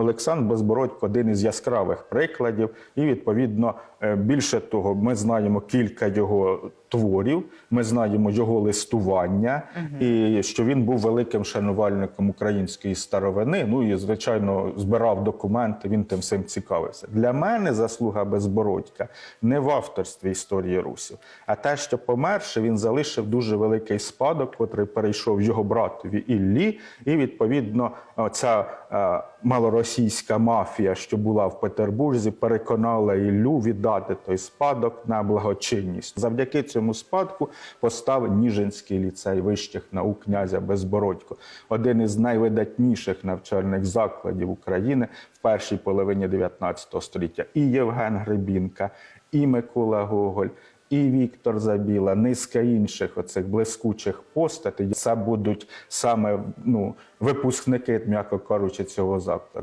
Олександр Безбородько один із яскравих прикладів, і відповідно е, більше того, ми знаємо кілька його творів, ми знаємо його листування, і що він був великим шанувальником української старовини. Ну і звичайно збирав документи. Він тим всім цікавився. Для мене заслуга Безбородька не в авторстві історії русів, а те, що померше, він залишив дуже великий спадок, котрий перейшов його братові Іллі, і відповідно ця е, малоросійська мафія, що була в Петербурзі, переконала Іллю віддати той спадок на благочинність. Завдяки цьому спадку постав Ніжинський ліцей вищих наук князя Безбородько, один із найвидатніших навчальних закладів України в першій половині 19 століття. І Євген Гребінка, і Микола Гоголь. І Віктор Забіла, низка інших оцих блискучих постатей. Це будуть саме ну, випускники, м'яко кажучи, цього закладу.